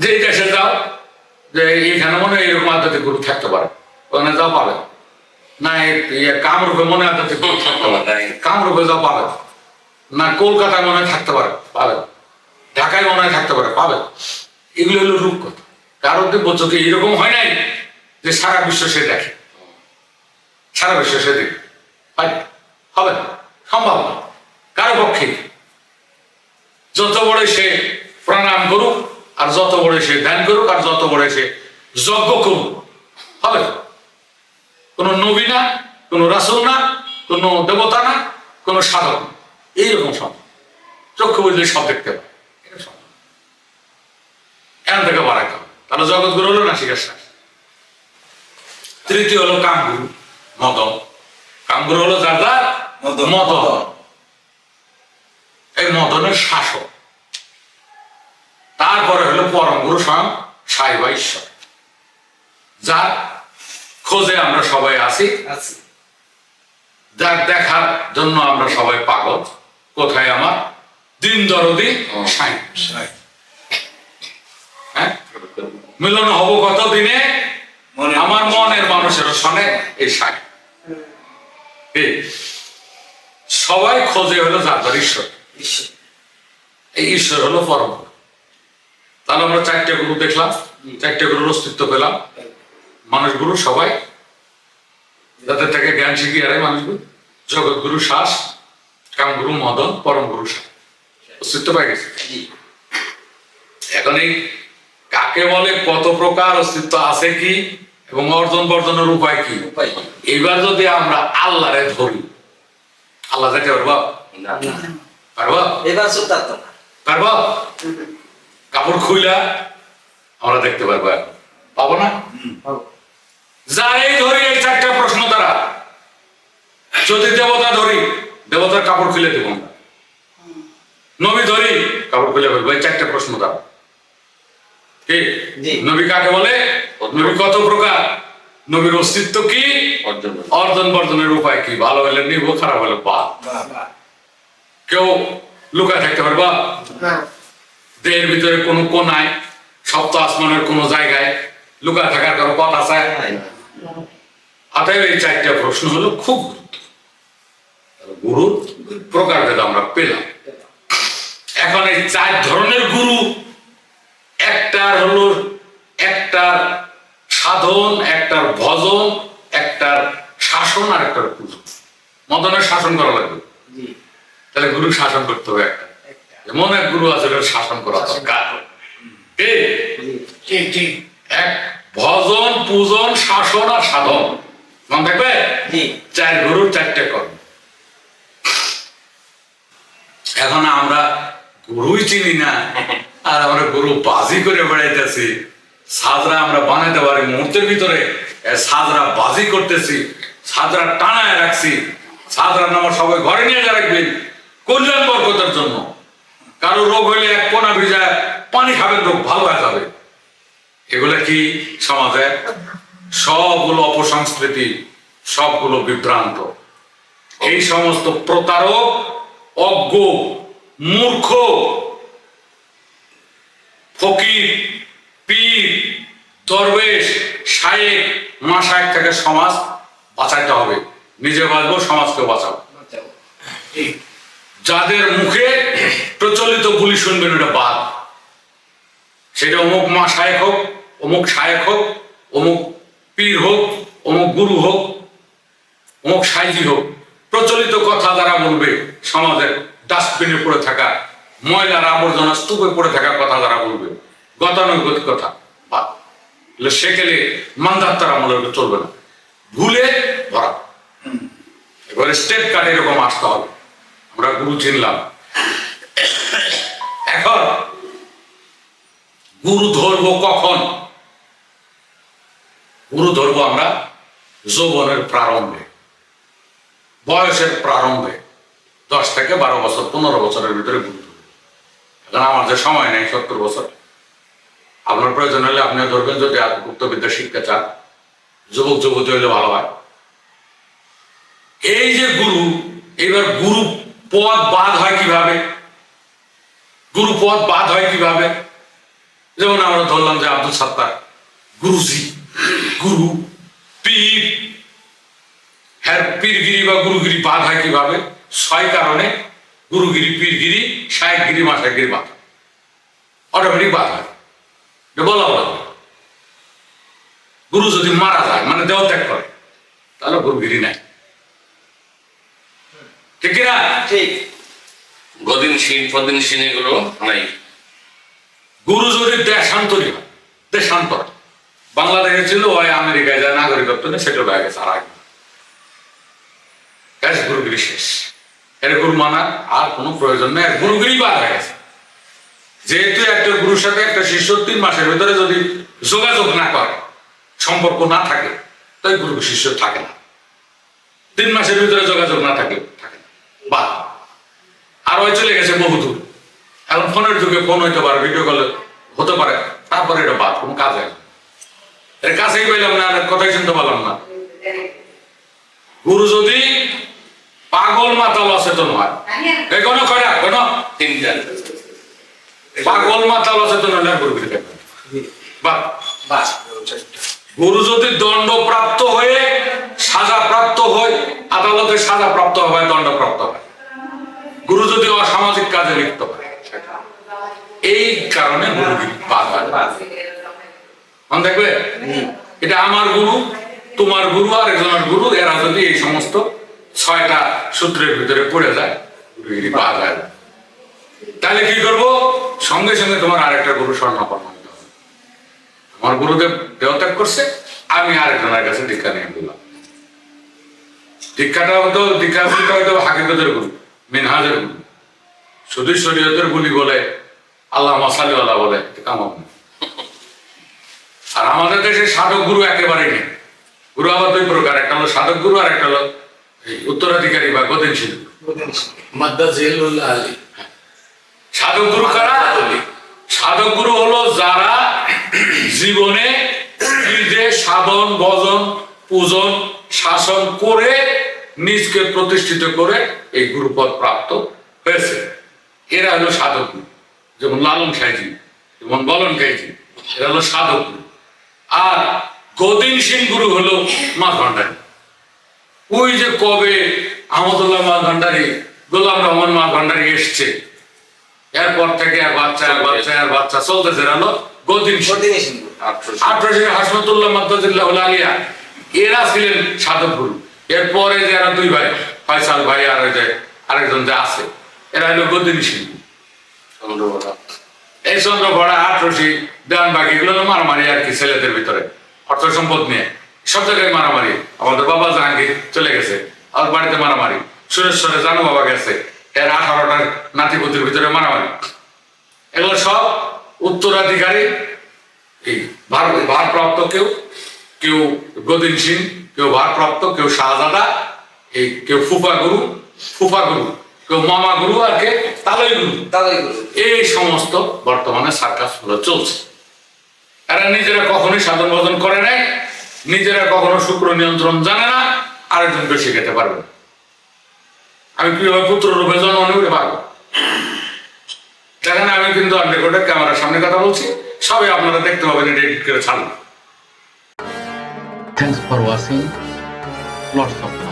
যে এই দেশে যাও যে এইখানে মনে হয় এরকম আধ্যাত্মিক গুরু থাকতে পারে। ওখানে যাও পাবে না ইয়ে কামরূপে মনে আধ্যাত্মিক গুরু থাকতে পারে। কামরূপে যাও পাবে না কলকাতায় মনে থাকতে পারে পাবে ঢাকায় মনে থাকতে পারে পাবে এগুলো হলো রূপকথা কারোর দিব্য চোখে এরকম হয় নাই যে সারা বিশ্ব সে দেখে? সারা বিশ্ব সে দেখে। হয়। হবে সম্ভব না। কারও পক্ষে। যত বড় সে প্রাণায়াম করুক আর যত বড় সে ধ্যান করুক আর যত বড় সে যজ্ঞ করুক হবে। কোনো নবী না কোনো রাসুল না কোনো দেবতা না কোনো সাধক এইরকম সম্ভব চক্ষু বুঝলে সব দেখতে এটা এখান থেকে বাড়াইতে হবে তাহলে জগৎগুরু হলো না শিকার তৃতীয় হলো কামগুরু মদন। কামগুরু হলো যার? যার। মদন। এই মদনের শাসক। তারপরে হলো পরম গুরু স্বয়ং সাই বা ঈশ্বর। যার খোঁজে আমরা সবাই আছি। যার দেখার জন্য আমরা সবাই পাগল। কোথায় আমার? দিন দরদি সাই। হ্যাঁ? মিলন হব কত দিনে? মনে আমার মনের মানুষের সনে এই সাই। সবাই খোঁজে হলো যার ঈশ্বর। ঈশ্বর। এই ঈশ্বর হলো পরম গুরু। তাহলে আমরা চারটে গুরু দেখলাম চারটে গুরুর অস্তিত্ব পেলাম। মানুষ গুরু সবাই যাদের থেকে জ্ঞান শিখিয়ে আরে মানুষ গুরু জগৎ গুরু শ্বাস কাম গুরু মদন পরম গুরু অস্তিত্ব পাই গেছে। এখন এই কাকে বলে কত প্রকার অস্তিত্ব আছে কি এবং অর্জন বর্জনের উপায় কি? এবার যদি আমরা আল্লাহরে ধরি আল্লাহ দেখতে পারব। পারব? এবার পারব? কাপড় খুইলা আমরা দেখতে পারব এখন। পাবো না? যাই ধরি এই চারটা প্রশ্ন দ্বারা যদি দেবতা ধরি দেবতার কাপড় খুলে দেবো আমরা। নবী ধরি কাপড় খুলে ফেলব। এই চারটা প্রশ্ন দ্বারা কি? নবী কাকে বলে? নবী কত প্রকার? নবীর অস্তিত্ব কি? অর্জন অর্জন বর্জনের উপায় কি? ভালো হলে নিব খারাপ হলে বাহ। কেউ লুকায় থাকতে পারবা? দেহের ভিতরে কোনো কোনায় সপ্ত আসমানের কোনো জায়গায় লুকা থাকার কারও পথ আছে? অতএব এই চারটা প্রশ্ন হলো খুব গুরুত্ব। গুরুর প্রকারভেদ আমরা পেলাম। এখন এই চার ধরনের গুরু একটার হলো একটার সাধন একটার ভজন একটার শাসন আর একটার পুজো। মদনের শাসন করা লাগবে। তাহলে গুরু শাসন করতে হবে একটা। এমন এক গুরু আছে শাসন করা দরকার। এক ভজন পূজন শাসন আর সাধন। মনে থাকবে? চার গুরুর চারটে কর্ম। এখন আমরা গুরুই চিনি না আর আমরা গুরু বাজি করে বেড়াইতেছি। সাজরা আমরা বানাইতে পারি মুহূর্তের ভিতরে। সাজরা বাজি করতেছি সাজরা টানায় রাখছি। সাজরা নামা সবাই ঘরে নিয়ে যা রাখবেন। কল্যাণ বরকতের জন্য। কারও রোগ হইলে এক কোনা ভিজায় পানি খাবেন রোগ ভালো হয়ে যাবে। এগুলা কি সমাজে? সবগুলো অপসংস্কৃতি, সবগুলো বিভ্রান্ত। এই সমস্ত প্রতারক, অজ্ঞ, মূর্খ, ফকির, পীর, দরবেশ, শায়েক মাসায়েক থেকে সমাজ বাঁচাইতে হবে। নিজে বাঁচবো সমাজকে বাঁচাবো। যাদের মুখে প্রচলিত গুলি শুনবেন, ওটা বাদ। সেটা অমুক মা শায়েক হোক, অমুক শায়েক হোক, অমুক পীর হোক, অমুক গুরু হোক, অমুক সাইজি হোক, প্রচলিত কথা যারা বলবে সমাজের ডাস্টবিনে পড়ে থাকা, ময়লার আবর্জনা স্তূপে পড়ে থাকা কথা দ্বারা বলবে। গতানুগতিক কথা, বাদ। সেকেলে মান্দাত্তার আমলের চলবে না। ভুলে ভরা। এবারে স্টেপ কাট এরকম আসতে হবে। আমরা গুরু চিনলাম। এখন গুরু ধরবো কখন? গুরু ধরবো আমরা যৌবনের প্রারম্ভে, বয়সের প্রারম্ভে, দশ থেকে বারো বছর, পনেরো বছরের ভিতরে গুরু এখন আমার যে সময় নেই, সত্তর বছর। আপনার প্রয়োজন হলে আপনি ধরবেন, যদি গুপ্তবিদ্যা শিক্ষা চান। যুবক, যুবতী হলে ভালো হয়। এই যে গুরু, এবার গুরু পদ বাদ হয় কীভাবে? গুরু পদ বাদ হয় কীভাবে? যেমন আমরা ধরলাম যে আব্দুল সাত্তার, গুরুজি, গুরু, পীর হ্যাঁ পীরগিরি বা গুরুগিরি বাদ হয় কীভাবে? ছয় কারণে, গুরুগিরি, পীরগিরি শায়কগিরি মাসাগিরি বাদ অটোমেটিক বাদ হয়। বলা বলা গুরু যদি মারা যায় মানে দেহ ত্যাগ করে, তাহলে গুরুগিরি নাই। ঠিক কিনা? ঠিক। গদিন সিন ফদিন সিন এগুলো নাই। গুরু যদি দেশান্তরী হয় দেশান্তর। বাংলাদেশে ছিল ওই আমেরিকায় যায় নাগরিকত্ব নেই সেটা হয়ে গেছে আর আগে। গুরুগিরি শেষ। এর গুরু আর কোনো প্রয়োজন নেই গুরুগিরি বাদ হয়ে গেছে। যেহেতু একটা গুরুর সাথে একটা শিষ্য তিন মাসের ভিতরে যদি যোগাযোগ না করে সম্পর্ক না থাকে তাই গুরু শিষ্য থাকে না। তিন মাসের ভিতরে যোগাযোগ না থাকে থাকে। বা আর ওই চলে গেছে বহুদূর। এখন ফোনের যুগে ফোন হইতে পারে ভিডিও কলে হতে পারে। তারপরে এটা বাদ কোনো কাজ হয় এর কাছেই পেলাম না কথাই শুনতে পারলাম না। গুরু যদি পাগল মাতাল অচেতন হয় এই কোনো কয়টা? কোনো তিনটা। পাগল মাতাল অচেতন হলে গুরু গিরি বাহ। গুরু যদি দণ্ডপ্রাপ্ত হয়ে সাজাপ্রাপ্ত হয় দণ্ডপ্রাপ্ত হয়। গুরু যদি অসামাজিক কাজে লিপ্ত হয় এই কারণে গুরুগিরি বাদ হয় দেখবে এটা আমার গুরু তোমার গুরু আর একজনের গুরু এরা যদি এই সমস্ত ছয়টা সূত্রের ভিতরে পড়ে যায় গুরুগিরি বাদ তাহলে কি করব? সঙ্গে সঙ্গে তোমার আরেকটা গুরু স্বর্ণাপন্ন আমার গুরুদেব দেহত্যাগ করছে আমি আরেকজনের কাছে দীক্ষা নিয়ে দিলাম দীক্ষাটা হতো দীক্ষা হয়তো হাকিকতের গুরু মিনহাজের গুরু শুধু শরীয়তের গুলি বলে আল্লাহ মাসালি আল্লাহ বলে কামাব না। আর আমাদের দেশে সাধক গুরু একেবারেই নেই। গুরু আবার দুই প্রকার একটা হলো সাধক গুরু আর একটা হলো উত্তরাধিকারী বা আলী। সাধক গুরু কারা? সাধক গুরু হলো যারা জীবনে নিজে সাধন ভজন পূজন শাসন করে নিজকে প্রতিষ্ঠিত করে এই গুরুপদ প্রাপ্ত হয়েছে। এরা হলো সাধক যেমন লালন খাইজি যেমন বলন খাইজি এরা হলো সাধক আর গদিন সিং গুরু হলো মা ভান্ডারী। ওই যে কবে আহমদুল্লাহ মা ভান্ডারী গোলাম রহমান মা ভান্ডারী এসছে এরপর থেকে আর বাচ্চা আর বাচ্চা আর বাচ্চা চলতেছে হলো গদিন আঠারোশো হাসমতুল্লাহ মাদ্দাজিল্লাহ আলিয়া। এরা ছিলেন সাধক গুরু। এরপরে যারা দুই ভাই ফয়সাল ভাই আর ওই যে আরেকজন যে আছে এরা হলো গদিনী শিল্পী এই চন্দ্র ভরা আটরশি দেওয়ান বাকি এগুলো মারামারি আর কি ছেলেদের ভিতরে অর্থ সম্পদ নিয়ে। সব জায়গায় মারামারি। আমাদের বাবা জাহাঙ্গীর চলে গেছে আর বাড়িতে মারামারি। সুরেশ্বরে জানু বাবা গেছে এর আঠারোটার নাতিপুতির ভিতরে মারামারি। এগুলো সব উত্তরাধিকারী এই ভার ভারপ্রাপ্ত কেউ কেউ গদিন সিং কেউ ভারপ্রাপ্ত কেউ শাহজাদা এই কেউ ফুফা গুরু ফুফা গুরু কেউ মামা গুরু আর কে তালই গুরু। তাদের গুরু। এই সমস্ত বর্তমানে সার্কাসগুলো চলছে। এরা নিজেরা কখনোই সাধন ভজন করে নাই নিজেরা কখনো শুক্র নিয়ন্ত্রণ জানে না আরেকজন বেশি খেতে পারবে না। আমি কীভাবে পুত্র রূপে জন্ম নিতে পারব দেখেন আমি কিন্তু আন্ডারকোটের ক্যামেরার সামনে কথা বলছি সবাই আপনারা দেখতে পাবেন এটা এডিট করে ছাড়ুন Thanks for watching. Lots of.